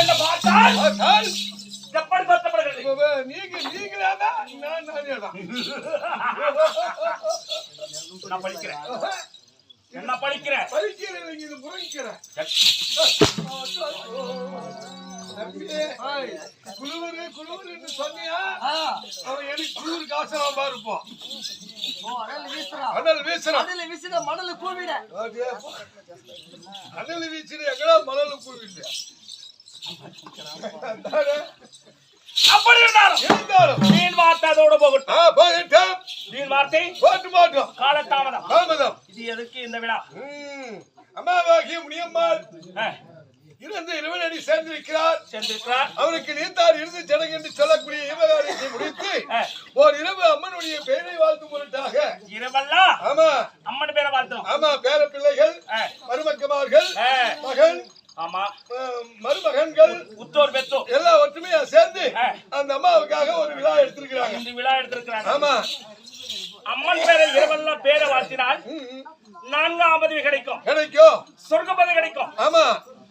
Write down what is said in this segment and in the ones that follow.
என்ன பார்த்தால் எப்படி வருத்தப்படுகிறது இப்ப நீங்க நீங்களாடா, நான் நானேடா. நான் படிக்கிறேன் என்ன படிக்கிறேன் பறிக்கிறேன், நீங்க இது முறைக்கிறேன். குளுரு, குளுருன்னு சொன்னியா? அவன் எனக்கு குளிர் காசெல்லாம் பாருப்போம். அனல் வீசுறான். அப்படியே போ. அனல் வீசுற எங்கடா மணல் கூவில்ல அப்படி இருந்தாலும் இருந்தாலும் மீன் வார்த்தை அதோட போகட்டும் ஆ, போயிட்டோம். மீன் வார்த்தை போட்டு மாட்டோம் காலதாமதம் தாமதம் இது எதுக்கு இந்த விழா ம். அம்மாவாகிய முனியம்மாள் இருந்து இறைவனடி சேர்ந்திருக்கிறார். சென்றிருக்கிறார் அவருக்கு நீத்தார் இருந்து ஜனங்க என்று சொல்லக்கூடிய விவகாரத்தை முடித்து ஆ, ஒரு இரவு அம்மனுடைய பெயரை வாழ்த்தும் பொருட்டாக இரவெல்லாம் ஆமா அம்மன் பேரை வாழ்த்தணும் ஆமா பேர பிள்ளைகள் ஆ, மருமக்கமார்கள் ஆ, மகன் ஆமா அஹ், மருமகன்கள் உத்தோர் பெத்தோ எல்லா ஒற்றுமையா சேர்ந்து ஆ. அந்த அம்மாவுக்காக ஒரு விழா எடுத்திருக்கிறாங்க இந்த விழா எடுத்திருக்கிறாங்க ஆமா அம்மன் பேரை இரவெல்லாம் பேரை வாழ்த்தினால் ம், ம். நான்காம் பதவி கிடைக்கும் கிடைக்கும் சொர்க்க பதவி கிடைக்கும் ஆமா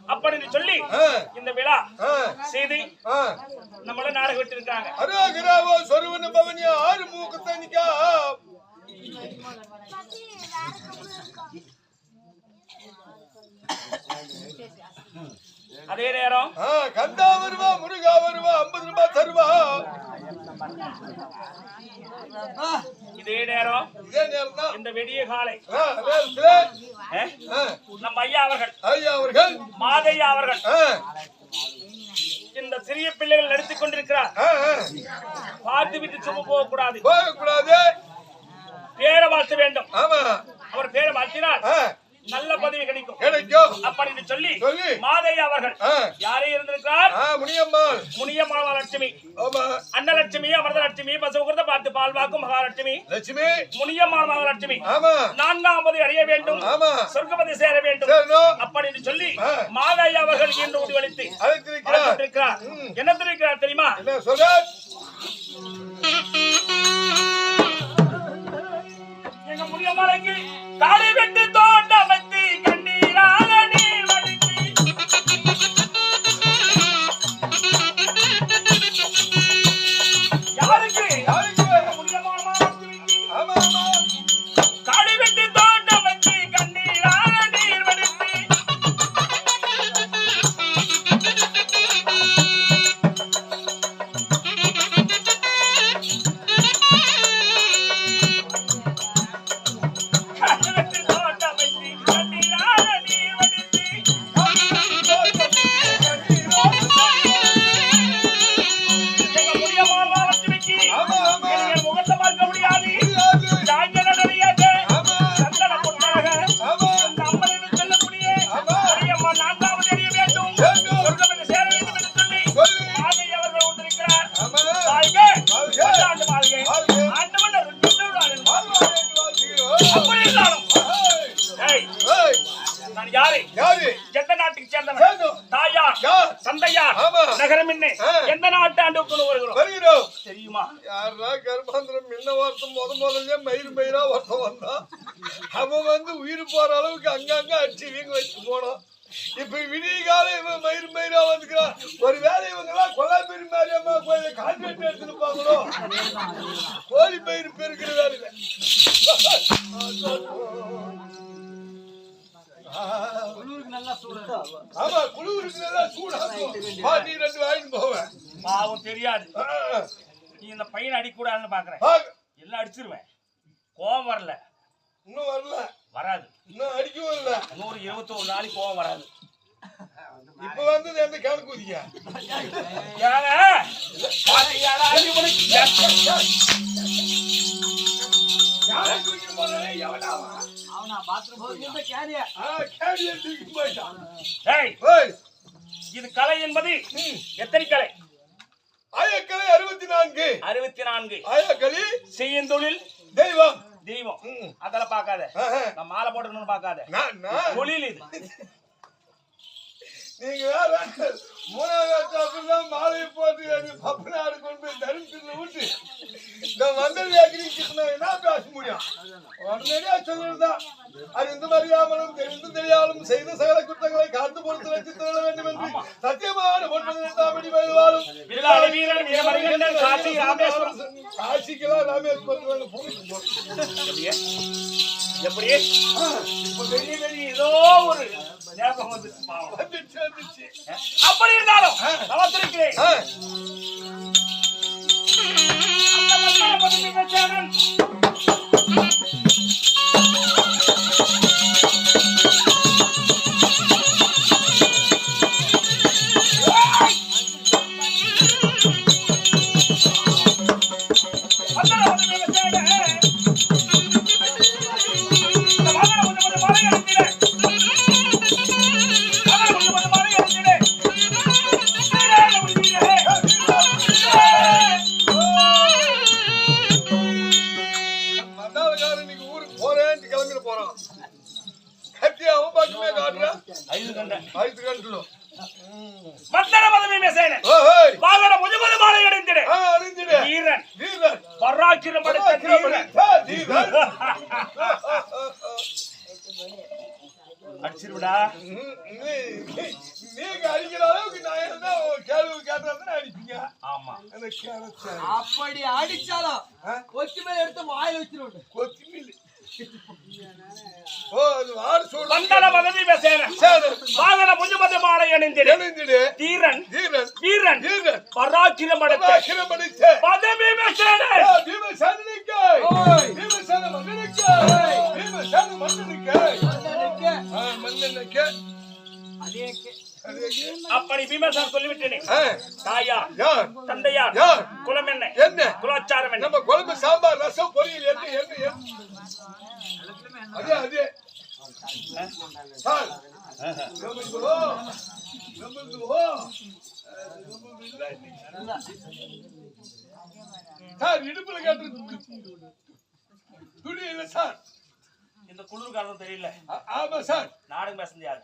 அப்படின்னு சொல்லி ஆ, இந்த விழா ஆ, செய்து ஆ. நம்மள நாடகம் விட்டிருக்காங்க. அரோகராவோ சொருவன பவனியா ஆறு மூக்கு தனிக்கா அதே நேரம் கந்தா வருவா முருகா வருவா ஐம்பது ரூபாய் தருவா. இதே நேரம் இதே நேரம் தான் இந்த வெடிய காலை. நம்ம ஐயா அவர்கள் ஐயா அவர்கள். மாதையா அவர்கள் இந்த சிறிய பிள்ளைகள் நடித்துக் கொண்டிருக்கிறார். பார்த்து விட்டு சும்மா போக கூடாது போகக்கூடாது. பேரை வாழ்த்த வேண்டும். அவர் பேரை வாழ்த்தினால் ஆ, நல்ல பதவி கிடைக்கும். கிடைக்கும். அப்படின்னு சொல்லி சொல்லி. மாதையா அவர்கள் யாரே இருந்திருக்கிறார்? முனியம்மாள் முனிய மகாலட்சுமி ஆமா. அன்னலட்சுமி அமிர்தலட்சுமி பசுகுர்த பார்த்து பால்வாக்கும் மகாலட்சுமி. லட்சுமி. முனிய மகாலட்சுமி. பதவி அடைய வேண்டும். சொர்க்கபதி சேர வேண்டும். அப்படின்னு சொல்லி. மாதையா அவர்கள் இன்று முடிவளித்து அழைத்திருக்கிறார். என்ன தெரிவிக்கிறார் தெரியுமா? சொல்ற எங்க முடியமலைக்கு காளி வெட்டி தோண்ட அமைத்து கண்ணீரால நீர் வடித்து. யாருக்கு? யாருக்கு? முடியமான ஆண்டுக்குள்ள வருகிறோம். வருகிறோம். தெரியுமா? யாரா கர்மாந்திரம் முன்ன ஒருத்தன் முத முதல்ல மயிர் மயிரா ஒருத்தன் வந்தான் அவன் வந்து உயிர் போற அளவுக்கு அங்கங்க அடிச்சு வீங்க வச்சு போனான் இப்ப விடிய காலம் இவன் மயிர் மயிரா வந்துக்கிறான் ஒரு வேலை இவங்க எல்லாம் கொல்லாப்பேரி மாரியம்மா கோயில கான்ட்ராக்ட் எடுத்துருப்பாங்களோ கோழி பயிர் பெருக்கிற வேலை ஆமா குளிருக்கு நல்லா சூடாகும் வா, நீ ரெண்டு வாங்கிட்டு போவேன். பாவம் தெரியாது. நீ இந்த பையனை அடிக்கூடாதுன்னு பாக்குறேன். எல்லாம் அடிச்சிருவேன். கோவம் வரல. இன்னும் வரல. வராது. இன்னும் அடிக்கவும் இல்லை. நூறு இருபத்தோரு நாளைக்கு கோவம் வராது. இப்ப வந்தது எந்த கணக்கு? பாத்தீங்களா? இவனுக்கு யாரை இது கலை என்பது எத்தனை கலை? ஆயக்கலை அறுபத்தி நான்கு அறுபத்தி நான்கு ஆயக்களி செய்யும் தொழில் தெய்வம். தெய்வம். அதெல்லாம் பார்க்காத. நான் மாலை போட்டுக்கணும்னு பார்க்காத. தொழில் இது. நீங்க வேற மூணாவது அப்படிலாம் மாலையை போட்டு அது பப்பு நாடு கொண்டு போய் தரிசனத்தில் விட்டு இந்த வந்தல் வேக்கிரி கிட்டனா என்ன பேச முடியும்? உடனடியா சொல்லுறதுதான் அது இந்த மாதிரியாமலும் தெரிந்து தெரியாமலும் செய்த சகல குற்றங்களை காத்து பொறுத்து வச்சு தேட வேண்டும் என்று சத்தியமான வயதுவாலும் காசிக்கெல்லாம் ராமேஸ்வரத்தில் போட்டு எப்படி இப்ப வெளிய வெளிய ஏதோ ஒரு ஞாபகம் வந்துச்சு. பாவம். வந்துச்சு வந்துச்சு. அப்படி இருந்தாலும் சமத்திருக்கிறேன் ஆ, அந்த மக்களை பத்தி பேசாதன். அப்படி அடிச்சாலும் கொச்சி மேல எடுத்து வாயில வச்சிருவோம். கொத்திமில்லி மண்டல பதவி வாகன முதுமது மாலை அணிந்திடு. எழுந்திடு தீரன். வீரன். வீரன். பராக்கிரம் படைத்த கிரமணிச்ச பதவி மன்னனுக்கு அதே அப்படி விமர்சனம் சொல்லிவிட்டேனே. தந்தையார் யார்? குலம் என்ன? என்ன? குலாச்சாரம் என்ன? நம்ம குழம்பு சாம்பார் ரசம் பொரியல் என்ன என்ன அதே அதே. சார். சார் இடுப்புல கேட்டு துணி இல்லை சார். இந்த குளிர்காலம் தெரியல. ஆ- ஆமா சார். நாடகம் பேசுறது யாரு?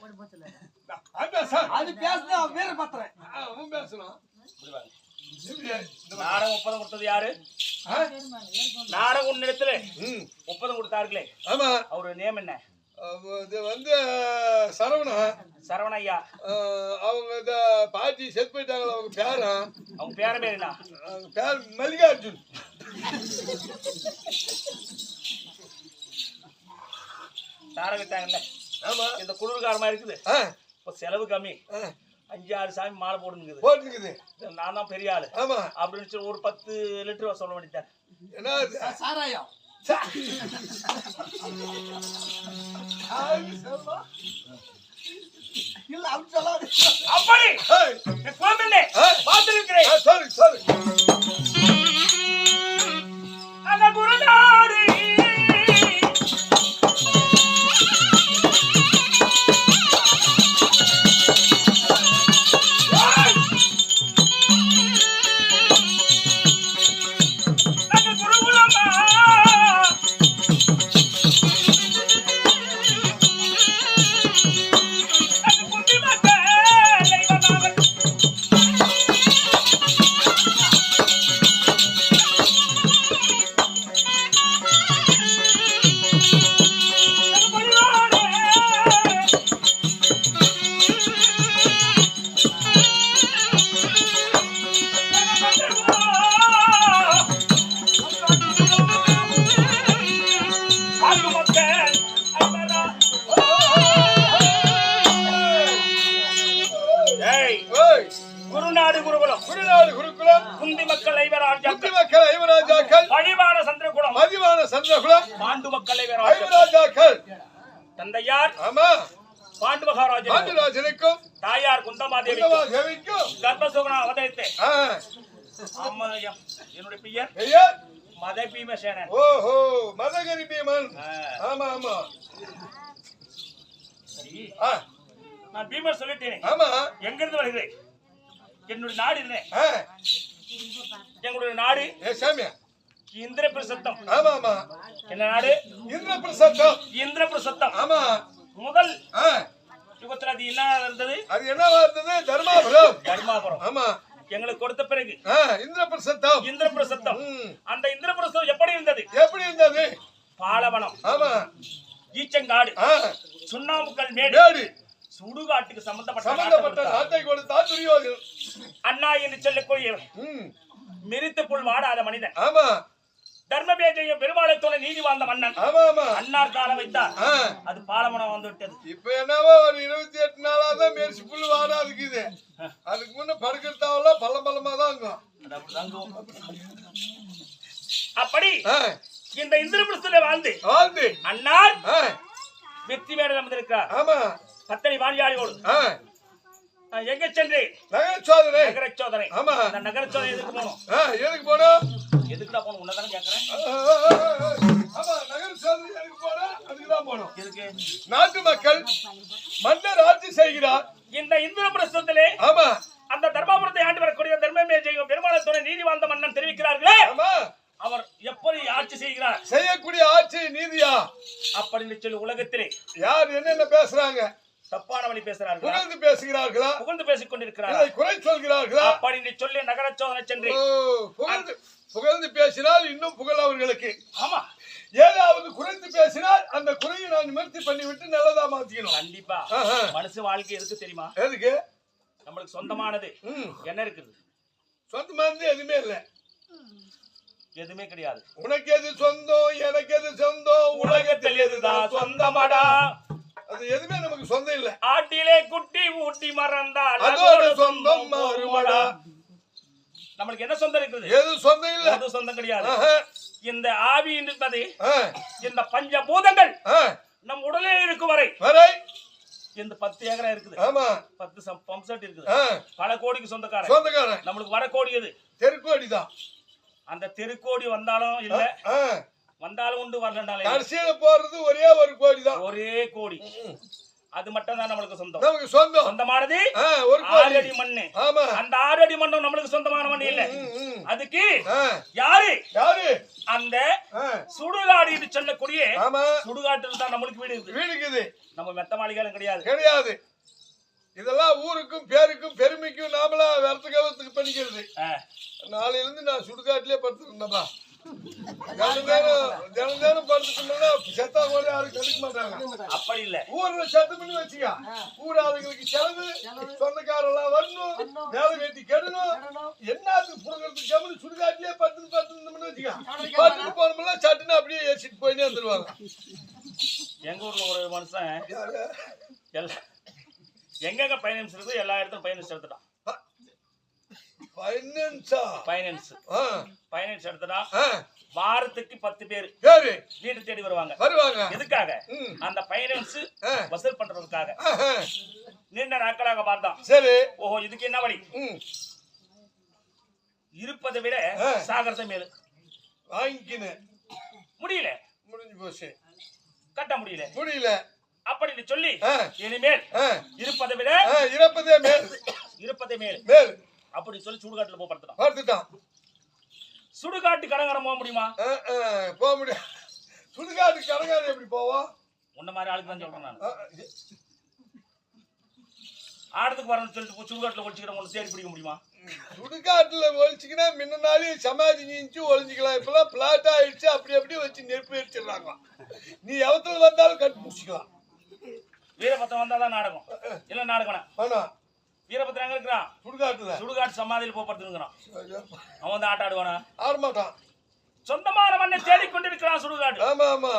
ஆமா சார். அது பேசுனா வீர பத்திரன். ஆ, அவன் மாதிரி. நாடகம் ஒப்பந்தம் கொடுத்தது யாரு? நாடகம் உன்னிடத்துல ம். ஒப்பந்தம் கொடுத்தார்களே. ஆமா. அவரு நேம் என்ன? இது வந்து சரவணா. சரவண ஐயா. அவங்க இந்த பாட்டி செத்து போயிட்டாங்களா அவங்க பேரா? அவங்க பேர பேர் என்ன பேர் மல்லிகார்ஜுன். நாடகத்தாங்கல்ல ஆமா. இந்த குளிர்காலமா இருக்குது. இப்ப செலவு கம்மி. ஆ, அஞ்சு ஆறு சாமி மாலை போடுங்குது போட்டுருக்குது நான் தான் பெரிய ஆளு. ஆமா. அப்படின்னு சொல்லி ஒரு பத்து லிட்டர் சொல்ல வேண்டியது என்ன? சாராயம். அப்படி! ஆ. பார்த்திருக்கிறேன். sorry, sorry. அந்த குருநாடு. குந்தி மக்கள் ஐவராஜாக்கள். குத்தி மக்கள் ஐவராஜாக்கள். பழிவான சந்திரகுலம். மதிவான சந்திரகுலம். பாண்டு மக்கள் ஐவராஜாக்கள். தந்தையார். ஆமா. பாண்டு மகாராஜன் பாண்டியராஜனுக்கும் தாயார் குந்தமாதேவி தேவிக்கும் கர்ப்பசுகனா அவதரித்து. ஆ, ஆமா. என்னுடைய பெயர்? ஐயா மத பீமசேனன் ஓஹோ மதகரி பீமன். ஆமா ஆமா. நான் பீமர் சொல்லிட்டேனே. ஆமா. எங்கிருந்து வருகிறேன்? என்னுடைய நாடு இல்லை எங்களுடைய நாடு இந்திர பிரசத்தம் ஆமா ஆமா என்ன நாடு? இந்திர பிரசத்தம் இந்திர பிரசத்தம் ஆமா. முதல் யுகத்துல அது என்ன இருந்தது? அது என்னவா இருந்தது? தர்மாபுரம். தர்மாபுரம். ஆமா. எங்களுக்கு கொடுத்த பிறகு. ஆ, இந்திரபிரசத்தம். இந்திரபிரசத்தம். ம். அந்த இந்திரபிரசத்தம் எப்படி இருந்தது? எப்படி இருந்தது? பாலவனம். ஆமா. ஈச்சங்காடு. சுண்ணாம்புக்கல் மேடு. சுடுகாட்டுக்கு சம்பந்தப்பட்ட சம்பந்தப்பட்ட நாட்டை கொடுத்தார். நாட்டை கொடுத்தா துரியோதன் அண்ணா என்று சொல்லக்கூடிய ம், மிரித்து புல் வாடாத மனிதன். ஆமா. தர்மபேஜையும் பெருமாளை துணை நீதி வாழ்ந்த மன்னன். அன்னார் காலம் வைத்தார். அது பாலவனம் வந்து விட்டது இப்ப என்னவோ ஒரு இருபத்தி எட்டு நாளா தான் மெரிசி புல்லு வாடா இருக்குது. அதுக்கு முன்ன படுக்கிறதாவெல்லாம் பல்ல பல்லமா தான் இருக்கும். அப்படி ஆ, இந்த இந்திரபிரஸ்துல வாழ்ந்து வாழ்ந்து. அன்னார் வெற்றி மேடல் அமர்ந்திருக்கிறார் ஆமா. பத்தனை வாணியாளியோடு எங்க சென்று நகர சோதனை நகர சோதனை ஆமா. அந்த நகர சோதனை எதுக்கு ஆ, எதுக்கு போனோம் எதுக்குடா போகணும்? உன்னதானே ஆ, ஆமா நகர சோதனை எதுக்கு போனோம் அதுக்கு தான் போனோம் எதுக்கு? நாட்டு மக்கள் மன்னர் ஆட்சி செய்கிறார். இந்த இந்திரபிரஸ்தத்திலே ஆமா. அந்த தர்மாபுரத்தை ஆண்டு வரக்கூடிய தர்மமேஜையும் பெருமாளை துணை நீதி வாழ்ந்த மன்னன் தெரிவிக்கிறார்களே. ஆமா. அவர் எப்படி ஆட்சி செய்கிறார்? செய்யக்கூடிய ஆட்சி நீதியா? அப்படின்னு சொல்லி உலகத்திலே யார் என்னென்ன பேசுறாங்க? தப்பான வழி பேசுகிறார்களா புகழ்ந்து பேசுகிறார்களா? புகழ்ந்து பேசிக் கொண்டிருக்கிறார்கள் குறை சொல்கிறார்களா? அப்படின்னு சொல்லி நகர சோதனை சென்று. புகழ்ந்து புகழ்ந்து பேசினால் இன்னும் புகழ் அவர்களுக்கு. ஆமா. ஏதாவது குறைந்து பேசினால் அந்த குறையை நான் நிவர்த்தி பண்ணிவிட்டு நல்லதா மாத்திக்கணும். கண்டிப்பா. மனுஷ வாழ்க்கை எதுக்கு தெரியுமா? எதுக்கு? நம்மளுக்கு சொந்தமானது. என்ன இருக்குது? சொந்தமா இருந்து எதுவுமே இல்ல. எதுவுமே கிடையாது. உனக்கு எது சொந்தம் எனக்கு எது சொந்தம் உலகத்தில் எதுதான் சொந்தமாடா? அது எதுவுமே நமக்கு சொந்தம் இல்ல. ஆட்டிலே குட்டி ஊட்டி மறந்தால் அதோட சொந்தம் மாறுமடா நம்மளுக்கு என்ன சொந்தம் இருக்குது? எது சொந்தம் இல்ல. அது சொந்தம் கிடையாது. இந்த ஆவி ஆ, இந்த பஞ்ச பூதங்கள். நம் உடலே இருக்கும் வரை வரை. இந்த பத்து ஏக்கரா இருக்குது. ஆமா. பத்து பம்ப் செட் இருக்குது. பல கோடிக்கு சொந்தக்காரன். சொந்தக்காரன். நம்மளுக்கு வர கோடி எது? தெருக்கோடிதான் அந்த தெருக்கோடி வந்தாலும் இல்ல. வந்தாலும் உண்டு வரலண்டாலும். கடைசியில போறது ஒரே ஒரு கோடி தான் ஒரே கோடி. அது மட்டும் தான் நம்மளுக்கு சொந்தம். நமக்கு சொந்தம். சொந்தமானது ஒரு கோடி. ஆறடி மண்ணு. ஆமா. அந்த ஆறு அடி மண்ணும் நம்மளுக்கு சொந்தமான மண்ணு இல்ல. அதுக்கு யாரு? யாரு? அந்த சுடுகாடு என்று சொல்லக்கூடிய சுடுகாட்டில் தான் நம்மளுக்கு வீடு இருக்குது. வீடுக்குது நம்ம மெத்த மாளிகைகளும் கிடையாது. கிடையாது. இதெல்லாம் ஊருக்கும் பேருக்கும் பெருமைக்கும் நாமளா வரத்து கவத்துக்கு பண்ணிக்கிறது. ஆ, நாளையில இருந்து நான் சுடுகாட்டிலே படுத்துருந்தேன்ப்பா அப்படி இல்ல. ஊர்ல சத்தம் பண்ணி வச்சுக்க. ஊர் ஆளுங்களுக்கு செலவு சொந்தக்காரெல்லாம் வரணும் வேலை வெட்டி கெடணும். என்னத்துக்கு புடுங்கிறதுக்கு கவனம் சுடுகாட்டிலே படுத்து படுத்துருந்தோம்னு வச்சுக்க. படுத்துட்டு போனோம்னா சட்டுன்னு அப்படியே ஏசிட்டு போயினே வந்துருவாங்க. எங்க ஊர்ல ஒரு மனுஷன் யாரு? எல்லா எங்கெங்க பைனான்ஸ் இருக்கோ எல்லா இடத்துலும் பைனான்ஸ் எடுத்துட்டான் பைனான்ஸா? பைனான்ஸ் ஆ, பைனான்ஸ் எடுத்துட்டான் ஆ, வாரத்துக்கு பத்து பேர் வீடு தேடி வருவாங்க. வருவாங்க. எதுக்காக. அந்த பைனான்ஸ் ஆ, வசூல் பண்றதுக்காக. நீண்ட நாட்களாக பார்த்தான். சரி. ஓஹோ இதுக்கு என்ன வழி? இருப்பதை விட. சாகரத்தை மேலு. வாங்கிக்கினேன். முடியல. முடிஞ்சு போச்சு. கட்ட முடியல. முடியல. அப்படின்னு சொல்லி. இனிமேல் இருப்பதை விட ஆ, இறப்பதே மேல். இருப்பதை மேல். மேல். அப்படி சொல்லி சுடுகாட்டுல போய் படுத்துட்டான். பார்த்துட்டான் சுடுகாட்டு கடங்கரம் போக முடியுமா? போக முடியாது சுடுகாட்டு கடங்காரன் எப்படி போவோம் உன்ன மாதிரி ஆளுக்கு தான் சொல்றேன் நான். ஆடத்துக்கு வரணும்னு சொல்லிட்டு சுடுகாட்டுல ஒழிச்சுக்கிற ஒன்று தேடி பிடிக்க முடியுமா? சுடுகாட்டுல ஒழிச்சிக்கினா முன்ன நாளே சமாதி நீச்சு ஒழிஞ்சிக்கலாம் இப்பெல்லாம் பிளாட் ஆயிடுச்சு. அப்படி அப்படியே வச்சு நெருப்பு எரிச்சிடுறாங்க நீ எவத்துல வந்தாலும் கட்டி முடிச்சுக்கலாம் வீரபத்திரம் வந்தாதான் நாடகம். இல்ல நாடகம் ஆனா வீரபத்திரம் எங்க இருக்கிறான். சுடுகாட்டுல. சுடுகாட்டு சமாதியில் போய் படுத்துருங்கிறான் அவன் வந்து ஆட்ட ஆடுவானா ஆடமாட்டான் சொந்தமான மண்ணை தேடிக்கொண்டிருக்கிறான் சுடுகாடு. ஆமா ஆமா.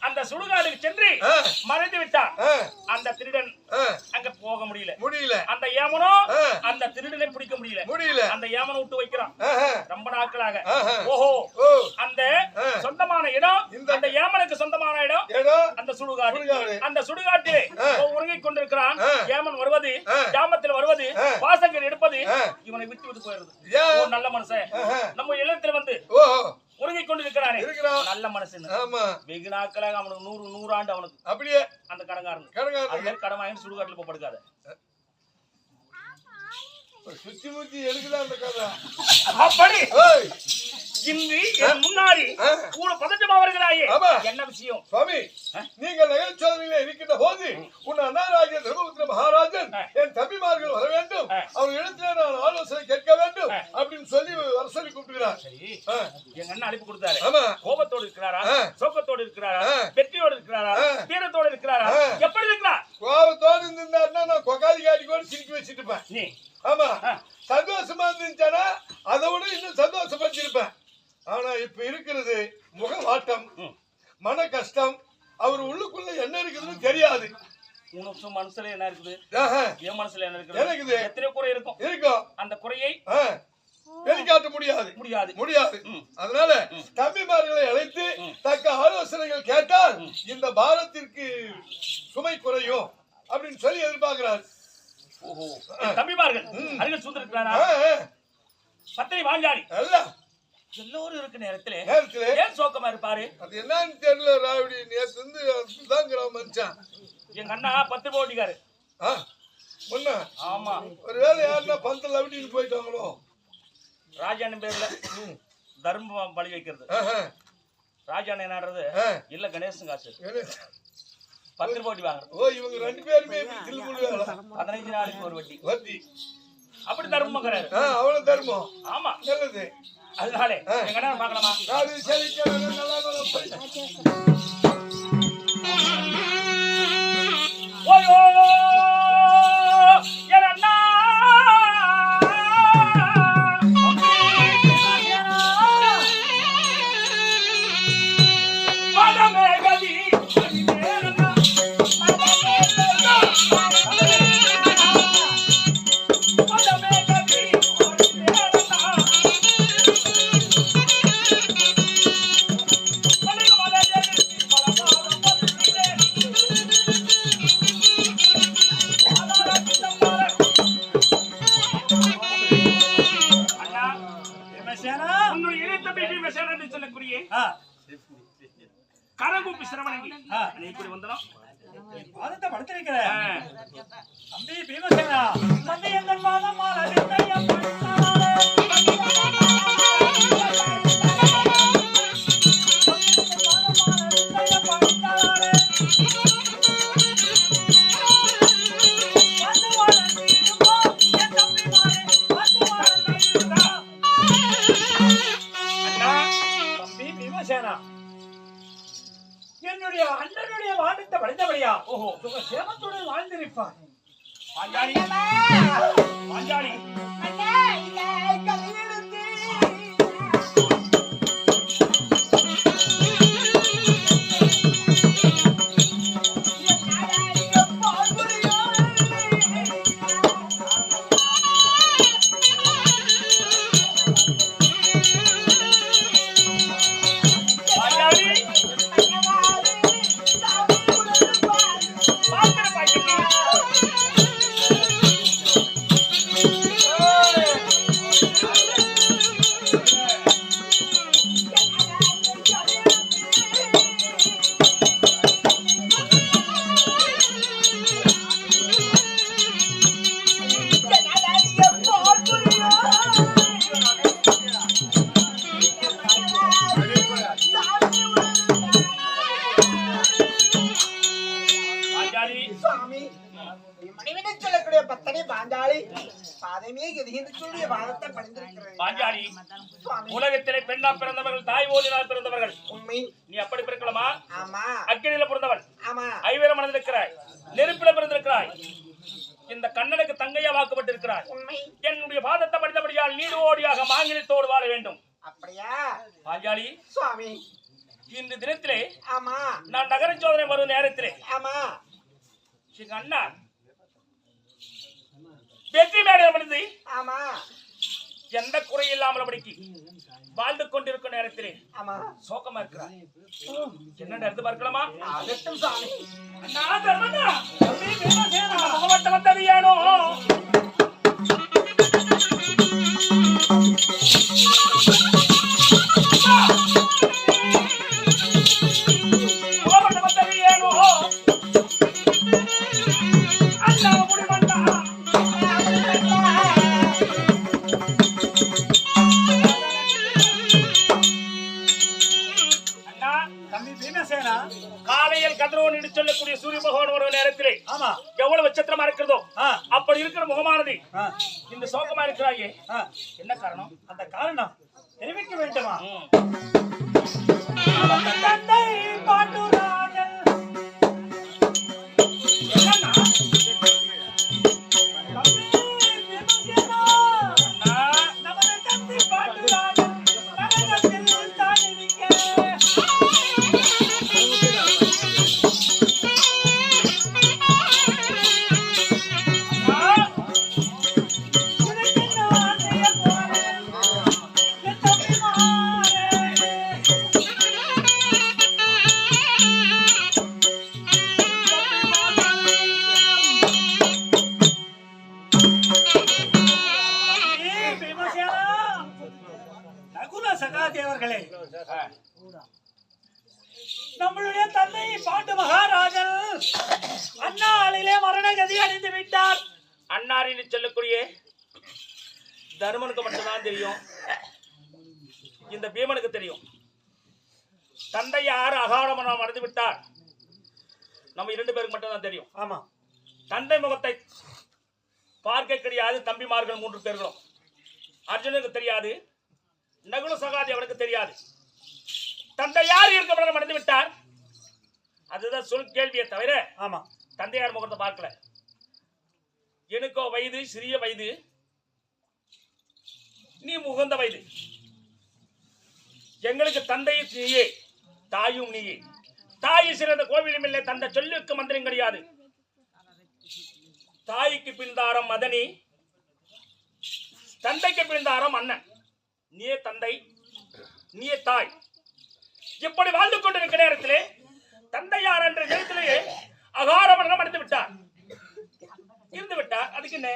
அந்த சுடுகாடுக்கு சென்று மறைந்து விட்டான் அந்த திருடன் அங்க போக முடியல முடியல அந்த ஏமனோ. அந்த திருடனை பிடிக்க முடியல முடியல அந்த ஏமனை விட்டு வைக்கிறான் ரொம்ப நாட்களாக. ஓஹோ அந்த. சொந்தமான இடம் அந்த ஏமனுக்கு சொந்தமான இடம் அந்த சுடுகாடு. அந்த சுடுகாட்டிலே. உறங்கிக் கொண்டிருக்கிறான். ஏமன் வருவது ஆ. ஜாமத்தில் வருவது ஆ. வாசங்கள் எடுப்பது. இவனை விட்டு விட்டு போயிருது நல்ல மனுஷன். நம்ம இல்லத்துல வந்து உறங்கிக் கொண்டிருக்கிறானே இருக்கிறான் நல்ல ஆமா. வெகு நாட்களாக அவனுக்கு நூறு நூறாண்டு அவனுக்கு. அப்படியே. அந்த கடங்காரன். கடங்காரன். கடன் வாங்கி சுடுகாட்டுல போய் படுக்காத. சுத்தி முத்தி எடுக்குதா அந்த கதை? அப்படி. இன்று என் முன்னாடி. கூட பதட்டமா வருகிறாயே. என்ன விஷயம் சுவாமி நீங்கள் நகைச்சோதனையில இருக்கின்ற போது உன் அண்ணாராகிய தர்மபுத்திர மகாராஜன். என் தம்பிமார்கள் வர வேண்டும். அவங்க இடத்துல நான் ஆலோசனை கேட்க வேண்டும். அப்படின்னு சொல்லி வர சொல்லி கூப்பிடுகிறார் எங்க அண்ணன் அழைப்பு கொடுத்தாரு ஆமா கோபத்தோடு இருக்கிறாரா. சோகத்தோடு இருக்கிறாரா. வெற்றியோடு இருக்கிறாரா. வீரத்தோடு இருக்கிறாரா. எப்படி இருக்கிறார் கோபத்தோடு நான் காட்டி கூட சிரிக்க வச்சுட்டு இருப்பேன் நீ ஆமா. சந்தோஷமா இருந்துச்சானா அதை விட இன்னும் சந்தோஷப்பட்டிருப்பேன் ஆனா இப்ப இருக்கிறது முகவாட்டம் ம். மன கஷ்டம் அவர் உள்ளுக்குள்ள என்ன இருக்குதுன்னு தெரியாது. உனக்கு மனசுல என்ன இருக்குது? என் மனசுல என்ன எனக்கு இது. இருக்குது எத்தனை குறை இருக்கும். இருக்கும் அந்த குறையை வெளிக்காட்ட முடியாது. முடியாது. முடியாது. அதனால தம்பிமார்களை அழைத்து. தக்க ஆலோசனைகள் கேட்டால் இந்த பாரத்திற்கு சுமை குறையும் அப்படின்னு சொல்லி எதிர்பார்க்கிறார். தம்பிமார்கள். அருகில் ஆ, பத்திரை வாஞ்சாடி எல்லாம் எல்லோரும் இருக்க நேரத்திலே ஏன் சோக்கமா இருப்பாரு? அது என்னன்னு தெரியல ராவடி. நேத்து வந்து அதுதாங்கிற மனுஷன் எங்க அண்ணா பத்து போட்டிக்காரு முன்ன ஆமா. ஒரு வேலை யாருன்னா பந்தல் அப்படின்னு போயிட்டாங்களோ? ராஜாண்ணன் பேர்ல தர்மம் பலி வைக்கிறது. ராஜாண்ணன் என்னன்றது ஆ, இல்ல கணேசன் காசு? பத்து போட்டி வாங்குறது ஓ இவங்க ரெண்டு பேருமே பதினைஞ்சு நாளைக்கு ஒரு வட்டி. வத்தி அப்படி தர்மங்கிறாரு. ஆ அவ்வளவு தர்மம். ஆமா. நல்லது அதனாலே எங்க அண்ணன் பார்க்கலாமா? அது செழிக்கணும் நல்லா நல்லா போய். ஓயோ அண்ணா தம்பி பீமசேனா. என்னுடைய அண்ணனுடைய வாதத்தை படைத்தபடியா ஓஹோ சுக சேமத்துடன் வாழ்ந்திருப்பான் பாஞ்சாலி பாஞ்சாலி பாஞ்சாலி சுவாமி உலகத்திலே பெண்ணா பிறந்தவர்கள் தாய் ஓதினால் பிறந்தவர்கள். உண்மை. நீ அப்படி பிறக்கலாமா? ஆமா. அக்கினியில பிறந்தவள். ஆமா. ஐவேர மணந்திருக்கிறாய் நெருப்பில பிறந்திருக்கிறாய். இந்த கண்ணனுக்கு தங்கையா வாக்கப்பட்டிருக்கிறாய். என்னுடைய பாதத்தை படித்தபடியால் நீடு ஓடியாக மாங்கிலத்தோடு வாழ வேண்டும். அப்படியா? பாஞ்சாலி சுவாமி. இந்த தினத்திலே ஆமா. நான் நகர சோதனை வரும் நேரத்திலே ஆமா. எங்க அண்ணா வெற்றி அமர்ந்து ஆமா. எந்த குறை இல்லாமல் படிக்கு வாழ்ந்து கொண்டிருக்கும் நேரத்திலே சோகமா இருக்கிறார். என்னடா எடுத்து பார்க்கலாமா? அதட்டும் தம்பி பீமசேனா முகவட்ட வந்தது ஏனோ Yeah. பார்க்க கிடையாது தம்பிமார்கள் மூன்று பேர்களும். அர்ஜுனுக்கு தெரியாது. நகுல சகாதி அவனுக்கு தெரியாது. தந்தை யார் இருக்க மறந்து விட்டார். அதுதான் சொல் கேள்வியை தவிர ஆமா. தந்தையார் முகத்தை பார்க்கல. எனக்கோ வயது சிறிய வயது. நீ முகந்த வயது. எங்களுக்கு தந்தை நீயே தாயும் நீயே. தாய் சிறந்த கோவிலும் இல்லை தந்த சொல்லுக்கு மந்திரம் கிடையாது. தாய்க்கு பின்தாரம் மதனி தந்தைக்கு பின்தாரம் அண்ணன். நீயே தந்தை நீயே தாய். இப்படி வாழ்ந்து கொண்டிருக்கிற நேரத்திலே தந்தையார் என்ற நேரத்திலேயே அகார மரணம் அடைந்து விட்டார். இருந்து விட்டார். அதுக்கு என்ன?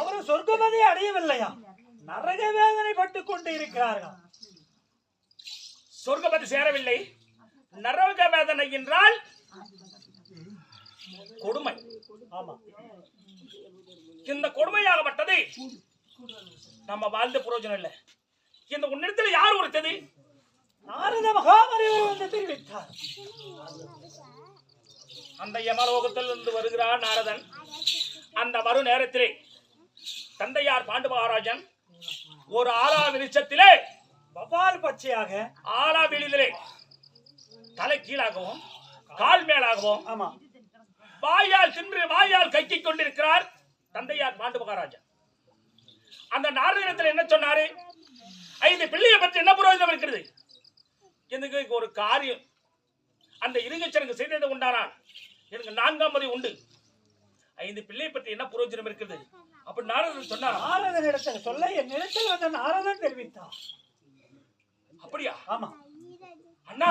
அவர் சொர்க்கமதை அடையவில்லையா? நரக வேதனை பட்டுக் கொண்டு இருக்கிறார்கள். சொர்க்கபதி சேரவில்லை. நரக வேதனை என்றால் கொடுமை ஆமா இந்த கொடுமையாகப்பட்டது நம்ம வாழ்ந்த புரோஜனம் இல்லை. இந்த உன்னிடத்துல யார் ஒருத்தது? நாரத மகாமரிவர் வந்து தெரிவித்தார். அந்த யமலோகத்தில் இருந்து வருகிறார் நாரதன். அந்த மறு நேரத்திலே தந்தையார் பாண்டு மகாராஜன் ஒரு ஆலா விருட்சத்திலே வபால் பச்சையாக ஆலா வெளியிலே தலை கீழாகவும் கால் மேலாகவும் ஆமா. வாயால் தின்று வாயால் கைக்கிக் கொண்டிருக்கிறார் தந்தையார் பாண்டு மகாராஜா அந்த நாரதனத்தில் என்ன சொன்னாரு? ஐந்து பிள்ளையை பற்றி என்ன புரோஜனம் இருக்கிறது? எனக்கு ஒரு காரியம். அந்த இருங்கச்சரங்கு செய்தது உண்டானால் எனக்கு நான்காம் மதி உண்டு. ஐந்து பிள்ளையை பற்றி என்ன புரோஜனம் இருக்கிறது? அப்படி நாரதன் சொன்னார்? நாரதனிடத்தில் சொல்ல என் நிலத்தில் வந்த நாரதன் தெரிவித்தார். அப்படியா? ஆமா. அண்ணா.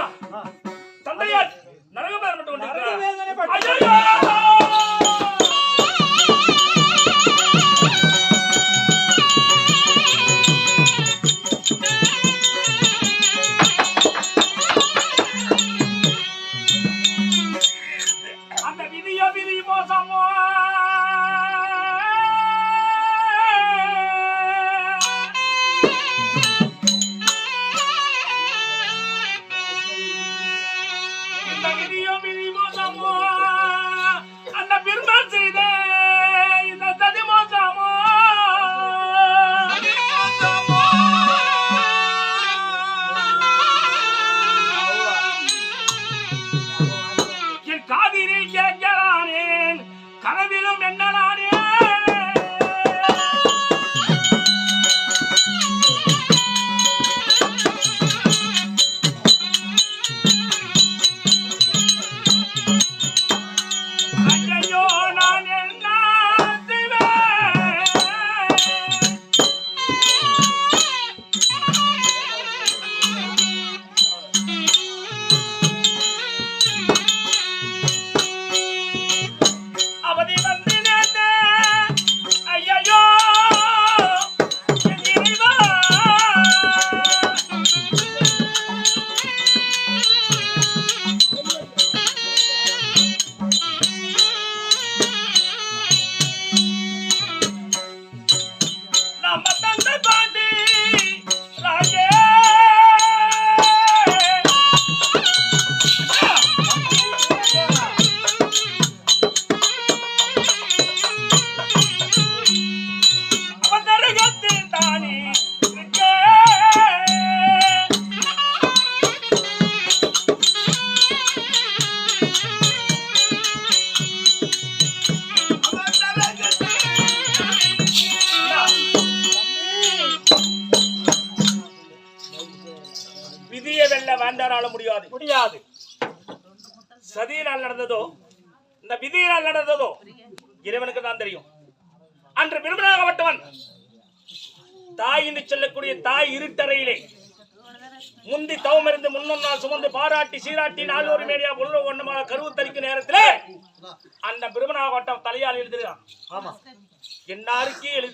தந்தையார் நரகபேர் மட்டும் கொண்டிருக்கிறார்.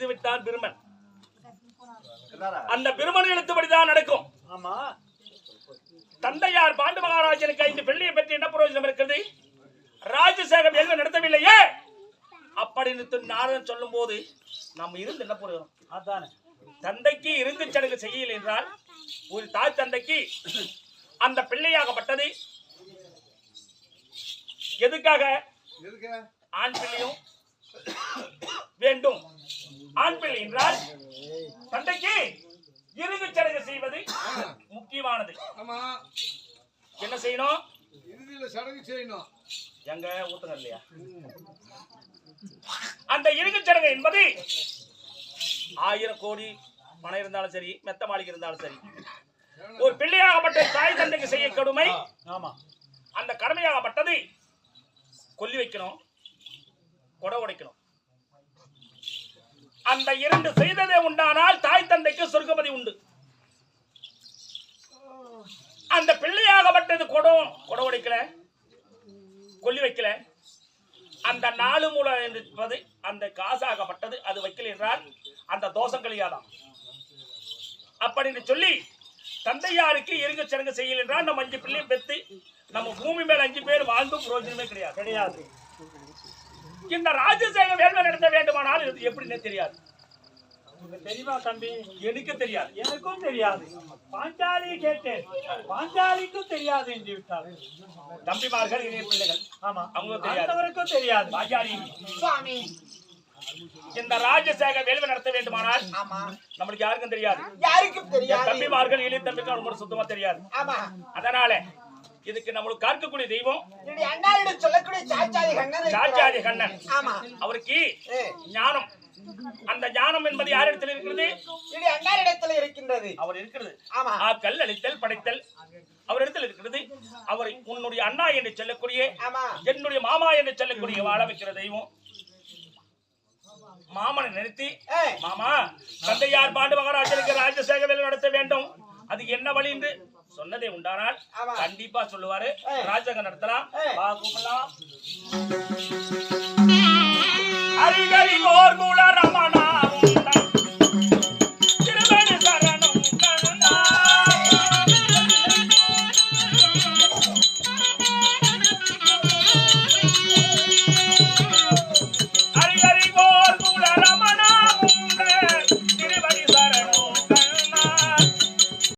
எழுதி விட்டான் பிரமன் அந்த பிரமன் எழுத்துப்படிதான் நடக்கும். ஆமா. தந்தையார் பாண்டு மகாராஜனுக்கு ஐந்து பிள்ளையை பற்றி என்ன பிரயோஜனம் இருக்கிறது? ராஜசேகம் எழுத நடத்தவில்லையே? அப்படின்னு நாரதன் சொல்லும் போது நம்ம இருந்து என்ன பிரயோஜனம் அதானே. தந்தைக்கு இருந்து சடங்கு செய்யல என்றால் ஒரு தாய் தந்தைக்கு அந்த பிள்ளையாகப்பட்டது. எதுக்காக? எதுக்கு ஆண் பிள்ளையும் வேண்டும். ஆண் பிள்ளை என்றால் தந்தைக்கு இறுதி சடங்கு செய்வது முக்கியமானது. ஆமா. என்ன செய்யணும்? இறுதியில சடங்கு செய்யணும். எங்க ஊத்துங்க இல்லையா? அந்த சடங்கு என்பது ஆயிரம் கோடி பணம் இருந்தாலும் சரி மெத்த மாளிகை இருந்தாலும் சரி ஒரு பிள்ளையாகப்பட்ட தாய் தந்தைக்கு செய்ய கொடுமை. ஆமா. அந்த கடமையாகப்பட்டது கொல்லி வைக்கணும். கொடை உடைக்கணும் அந்த இரண்டு செய்ததே உண்டானால் தாய் தந்தைக்கு சொர்க்கபதி உண்டு. அந்த பிள்ளையாகப்பட்டது கொடம் கொடை உடைக்கல கொல்லி வைக்கல. அந்த நாலு மூலை என்பது அந்த காசாகப்பட்டது அது வைக்கல என்றால் அந்த தோஷம் கழியாதான் அப்படின்னு சொல்லி தந்தையாருக்கு இருங்க சடங்கு செய்யல என்றால் நம்ம அஞ்சு பிள்ளையும் பெத்து நம்ம பூமி மேல அஞ்சு பேர் வாழ்ந்தும் பிரயோஜனமே கிடையாது. கிடையாது. இந்த ராஜசேகம் வேள்வி நடத்த வேண்டுமானால் இது எப்படின்னே தெரியாது. தெரியுமா தம்பி? எனக்கு தெரியாது. எனக்கும் தெரியாது. பாஞ்சாலி கேட்டேன். பாஞ்சாலிக்கும் தெரியாது என்று விட்டார். தம்பிமார்கள் இணைய பிள்ளைகள். ஆமா. அவங்களுக்கும் தெரியாது. அவருக்கும் தெரியாது. ராஜாரி சுவாமி. இந்த ராஜசேக வேள்வி நடத்த வேண்டுமானால் ஆமா. நம்மளுக்கு யாருக்கும் தெரியாது. யாருக்கும் தெரியாது. தம்பிமார்கள் இளைய தம்பிக்கு அவங்களுக்கு சுத்தமா தெரியாது. ஆமா. அதனால இதுக்கு நம்மளுக்கு கற்கக்கூடிய தெய்வம் சொல்லக்கூடிய சாச்சாதி கண்ணன் சாச்சாதி இருக்கிறார். கண்ணன். ஆமா. அவருக்கு ஞானம். அந்த ஞானம் என்பது யாரிடத்தில் இருக்கிறது? என்னுடைய அண்ணாரிடத்துல இருக்கின்றது. அவர் இருக்கிறது. ஆமா. ஆக்கல் அழித்தல் படைத்தல். அவரிடத்தில் இருக்கிறது. அவரை உன்னுடைய அண்ணா என்று சொல்லக்கூடிய என்னுடைய மாமா என்று சொல்லக்கூடிய வாழ வைக்கிற தெய்வம். மாமனை நிறுத்தி மாமா தந்தையார் பாண்டு மகாராஜனுக்கு ராஜசேக வேலை நடத்த வேண்டும். அதுக்கு என்ன வழி என்று சொன்னதே உண்டானால். கண்டிப்பா சொல்லுவாரு ஏய். ராஜகம் நடத்தலாம். வா கூப்பிடலாம் ஹரிகரி கோர் குல